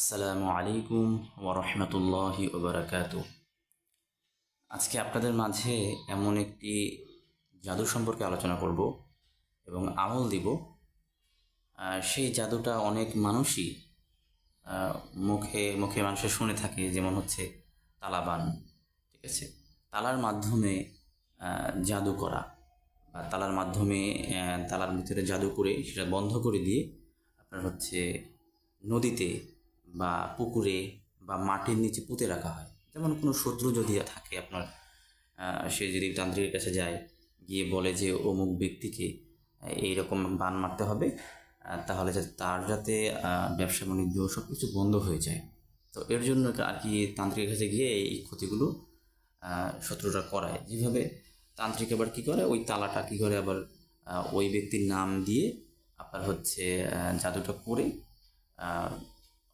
আসসালামু আলাইকুম ওরহমতুল্লাহি ওবরাকাত আজকে আপনাদের মাঝে এমন একটি জাদু সম্পর্কে আলোচনা করব এবং আমল দিব। সেই জাদুটা অনেক মানুষই মুখে মুখে মানুষের শুনে থাকে, যেমন হচ্ছে তালাবান, ঠিক আছে? তালার মাধ্যমে জাদু করা বা তালার মাধ্যমে তালার ভিতরে জাদু করে সেটা বন্ধ করে দিয়ে আপনার হচ্ছে নদীতে বা পুকুরে বা মাটির নিচে পুঁতে রাখা হয়। যেমন কোনো শত্রু যদি থাকে আপনার সে যদি তান্ত্রিকের কাছে যায়, গিয়ে বলে যে অমুক ব্যক্তিকে এইরকম বান মারতে হবে তাহলে যাতে তার যাতে ব্যবসা বাণিজ্য সব কিছু বন্ধ হয়ে যায়। তো এর জন্য আর কি তান্ত্রিকের কাছে গিয়ে এই ক্ষতিগুলো শত্রুরা করায়। যেভাবে তান্ত্রিক আবার কী করে? ওই তালাটা কী করে আবার ওই ব্যক্তির নাম দিয়ে আপনার হচ্ছে জাদুটা করে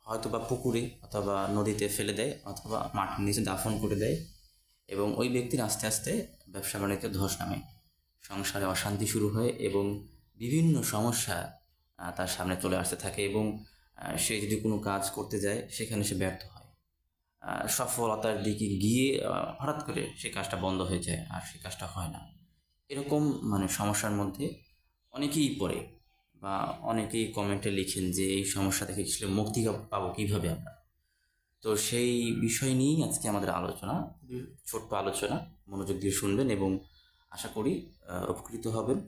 হয়তো বা পুকুরে অথবা নদীতে ফেলে দেয় অথবা মাটির নিচে দাফন করে দেয় এবং ওই ব্যক্তির আস্তে আস্তে ব্যবসা বাণিজ্য ধস নামে। সংসারে অশান্তি শুরু হয় এবং বিভিন্ন সমস্যা তার সামনে চলে আসতে থাকে এবং সে যদি কোনো কাজ করতে যায় সেখানে সে ব্যর্থ হয়। সফলতার দিকে গিয়ে হঠাৎ করে সে কাজটা বন্ধ হয়ে যায় আর সে কাজটা হয় না। এরকম মানে সমস্যার মধ্যে অনেকেই পড়ে। বা অনেকেই কমেন্টে লিখেন যে এই সমস্যা থেকে আসলে মুক্তি পাবো কীভাবে আমরা? তো সেই বিষয় নিয়েই আজকে আমাদের আলোচনা ছোট্ট আলোচনা। মনোযোগ দিয়ে শুনবেন এবং আশা করি উপকৃত হবেন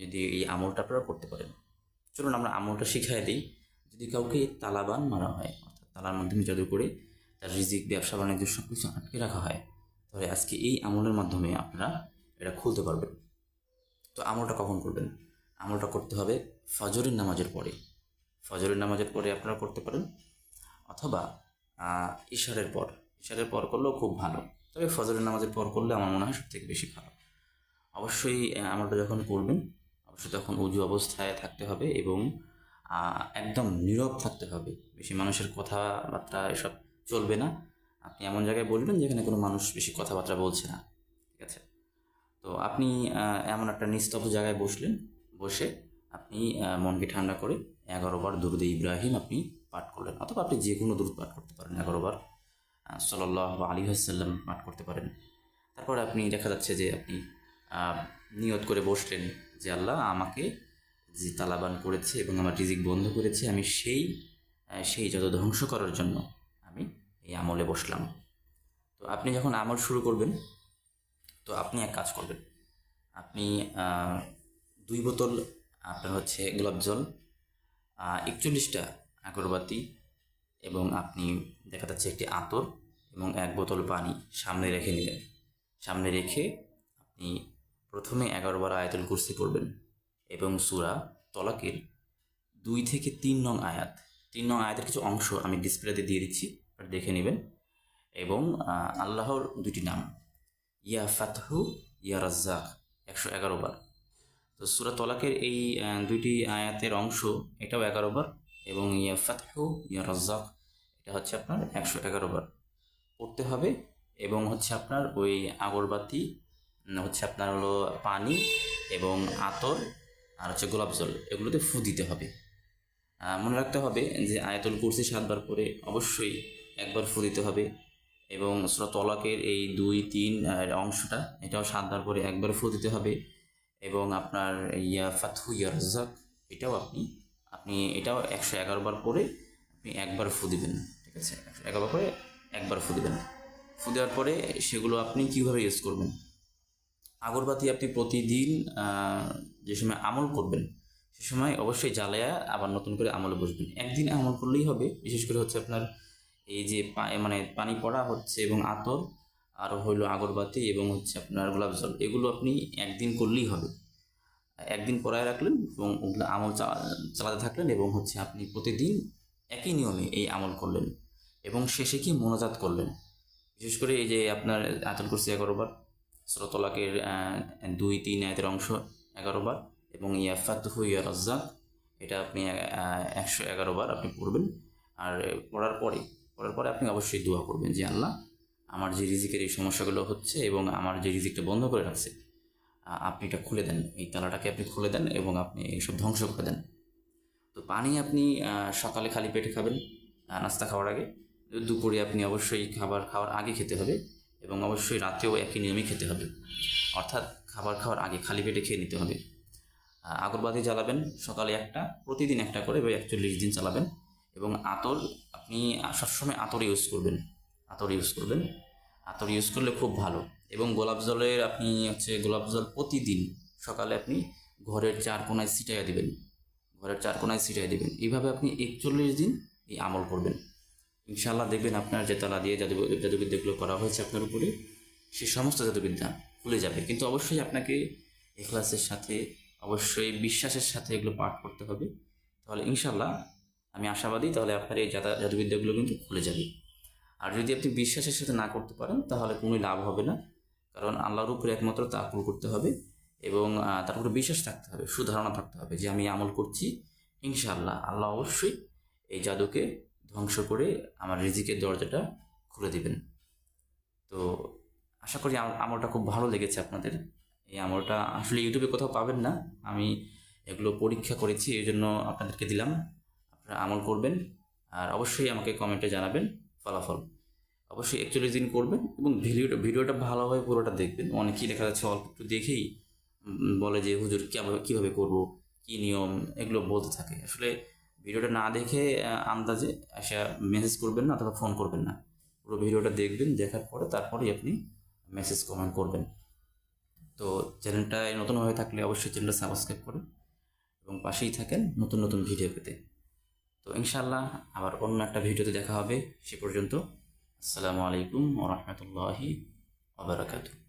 যদি এই আমলটা আপনারা করতে পারেন। চলুন আমরা আমলটা শিখাই দিই। যদি কাউকে তালাবান মারা হয়, অর্থাৎ তালার মাধ্যমে জাদু করে তার রিজিক, ব্যবসা, বাণিজ্য সব কিছু আটকে রাখা হয়, তাহলে আজকে এই আমলের মাধ্যমে আপনারা এটা খুলতে পারবেন। তো আমলটা কখন করবেন? আমলটা করতে হবে ফজরের নামাজের পরে। ফজরের নামাজের পরে আপনারা করতে পারেন অথবা ইশারের পর। ইশারের পর করলেও খুব ভালো। তবে ফজরের নামাজের পর করলে আমার মনে হয় সবথেকে বেশি ভালো অবশ্যই আমলটা যখন করবেন, অবশ্যই তখন উজু অবস্থায় থাকতে হবে এবং একদম নীরব থাকতে হবে। বেশি মানুষের কথাবার্তা এসব চলবে না। আপনি এমন জায়গায় বলবেন যেখানে কোনো মানুষ বেশি কথাবার্তা বলছে না। ঠিক আছে? তো আপনি এমন একটা নিস্তব্ধ জায়গায় বসলেন বসে আপনি মনকে ঠান্ডা করে এগারো বার দুরুদে ইব্রাহিম আপনি পাঠ করলেন। অথবা আপনি যে কোনো দুরুদ পাঠ করতে পারেন, এগারো বার সাল্লাহ আলী হাসাল্লাম পাঠ করতে পারেন। তারপর আপনি দেখা যাচ্ছে যে আপনি নিয়ত করে বসলেন যে, আল্লাহ আমাকে যে তালাবান করেছে এবং আমার রিজিক বন্ধ করেছে, আমি সেই সেই যত ধ্বংস করার জন্য আমি এই আমলে বসলাম। তো আপনি যখন আমল শুরু করবেন, তো আপনি এক কাজ করবেন। আপনি দুই বোতল আপনার হচ্ছে গোলাপ জল একচল্লিশটা আগরবাতি এবং আপনি দেখা যাচ্ছে একটি আতর এবং এক বোতল পানি সামনে রেখে নিলেন সামনে রেখে আপনি প্রথমে এগারো বার আয়াতুল কুরসি পড়বেন এবং সুরা তলাকের দুই থেকে তিন নং আয়াত, তিন নং আয়াতের কিছু অংশ আমি ডিসপ্লেতে দিয়ে দিচ্ছি দেখে নেবেন। এবং আল্লাহর দুটি নাম, ইয়া ফাতহু, ইয়া রাজ্জাক, একশো এগারো বার। তো সুরা তলাকের এই দুইটি আয়াতের অংশ, এটাও এগারো বার, এবং ইয়া ফাতহু, ইয়া রাজ্জাক, এটা হচ্ছে আপনার একশো এগারো বার পড়তে হবে, এবং হচ্ছে আপনার ওই আগরবাতি হচ্ছে আপনার হলো পানি এবং আতর, আর হচ্ছে গোলাপ জল, এগুলোতে ফু দিতে হবে। মনে রাখতে হবে যে আয়াতুল কুরসি সাতবার করে অবশ্যই একবার ফু দিতে হবে, এবং সুরা তলাকের এই দুই, তিন অংশটা, এটাও সাতবার করে একবার ফু দিতে হবে এবং আপনার ইয়া ফাতহু ইয়া রাজ্জাক, এটাও আপনি আপনি এটাও একশো এগারো বার করে আপনি একবার ফু দিবেন, ঠিক আছে? একশো এগারো করে একবার ফু দিবেন। ফু দেওয়ার পরে সেগুলো আপনি কীভাবে ইউজ করবেন? আগরবাতি আপনি প্রতিদিন যে সময় আমল করবেন, সে সময় অবশ্যই জ্বালায়া আবার নতুন করে আমলে বসবেন। একদিন আমল করলেই হবে, বিশেষ করে হচ্ছে আপনার এই যে মানে পানি পড়া হচ্ছে এবং আতর আর হইল আগরবাতি এবং হচ্ছে আপনার গোলাপ জল। এগুলো আপনি একদিন করলেই হবে। একদিন পরায় রাখলেন এবং ওগুলো আমল চালাতে থাকলেন এবং হচ্ছে আপনি প্রতিদিন একই নিয়মে এই আমল করলেন এবং শেষে কি মনোজাত করলেন। বিশেষ করে এই যে আপনার আতল করছি এগারো বার স্রোতলাকের দুই, তিন আয়াতের অংশ এগারো বার এবং ইয়া ফাতহু, ইয়া রাজ্জাক, এটা আপনি একশো এগারো বার আপনি পড়বেন। আর পড়ার পরে পড়ার পরে আপনি অবশ্যই দোয়া করবেন যে আল্লাহ আমার যে রিজিকের এই সমস্যাগুলো হচ্ছে এবং আমার যে রিজিকটা বন্ধ করে রাখছে আপনি এটা খুলে দেন। এই তালাটাকে আপনি খুলে দেন এবং আপনি এইসব ধ্বংস করে দেন। তো পানি আপনি সকালে খালি পেটে খাবেন নাস্তা খাওয়ার আগে। দুপুরে আপনি অবশ্যই খাবার খাওয়ার আগে খেতে হবে এবং অবশ্যই রাতেও একই নিয়মে খেতে হবে। অর্থাৎ খাবার খাওয়ার আগে খালি পেটে খেয়ে নিতে হবে। আগরবাতি জ্বালাবেন সকালে একটা, প্রতিদিন একটা করে এবার একচল্লিশ দিন চালাবেন এবং আতর আপনি সবসময় আতর ইউজ করবেন। আতর ইউজ করবেন। আতর ইউজ করলে খুব ভালো। এবং গোলাপ জলের আপনি হচ্ছে গোলাপ জল প্রতিদিন সকালে আপনি ঘরের চার কোনায় ছিটাইয়া দিবেন। ঘরের চার কোনায় ছিটাই দিবেন। এইভাবে আপনি একচল্লিশ দিন এই আমল করবেন। ইনশাল্লাহ দেখবেন আপনার যে তালা দিয়ে জাদু জাদুবিদ্যাগুলো করা হয়েছে আপনার উপরে, সে সমস্ত জাদুবিদ্যা খুলে যাবে। কিন্তু অবশ্যই আপনাকে এখলাসের সাথে, অবশ্যই বিশ্বাসের সাথে এগুলো পাঠ করতে হবে। তাহলে ইনশাল্লাহ আমি আশাবাদী, তাহলে আপনার এই জাদা, জাদুবিদ্যাগুলো কিন্তু খুলে যাবে। আর যদি আপনি বিশ্বাসের সাথে না করতে পারেন, তাহলে কোনোই লাভ হবে না। কারণ আল্লাহর উপরে একমাত্র তাকুল করতে হবে এবং তার উপরে বিশ্বাস থাকতে হবে, সুধারণা থাকতে হবে যে আমি আমল করছি, ইনশাআল্লাহ। আল্লাহ অবশ্যই এই জাদুকে ধ্বংস করে আমার রিজিকের দরজাটা খুলে দিবেন। তো আশা করি আম- আমলটা খুব ভালো লেগেছে আপনাদের। এই আমলটা আসলে ইউটিউবে কোথাও পাবেন না। আমি এগুলো পরীক্ষা করেছি, এই জন্য আপনাদেরকে দিলাম। আপনারা আমল করবেন। আর অবশ্যই আমাকে কমেন্টে জানাবেন। ফলাফল। অবশ্যই একচল্লিশ দিন করবেন এবং ভিডিওটা ভিডিওটা ভালোভাবে পুরোটা দেখবেন। অনেকেই দেখা যাচ্ছে অল্প একটু দেখেই বলে যে, হুজুর কীভাবে কীভাবে করব? কী নিয়ম? এগুলো বলতে থাকে। আসলে ভিডিওটা না দেখে আন্দাজে এসে মেসেজ করবেন না অথবা ফোন করবেন না। পুরো ভিডিওটা দেখবেন, দেখার পরে তারপরেই আপনি মেসেজ কমেন্ট করবেন। তো চ্যানেলটা নতুন হয়ে থাকলে অবশ্যই চ্যানেলটা সাবস্ক্রাইব করুন এবং পাশেই থাকেন নতুন নতুন ভিডিও পেতে। তো ইনশাল্লাহ আবার অন্য একটা ভিডিওতে দেখা হবে সে পর্যন্ত আসসালামু আলাইকুম ওরহমতুল্লাহি ওবরাকাতুহ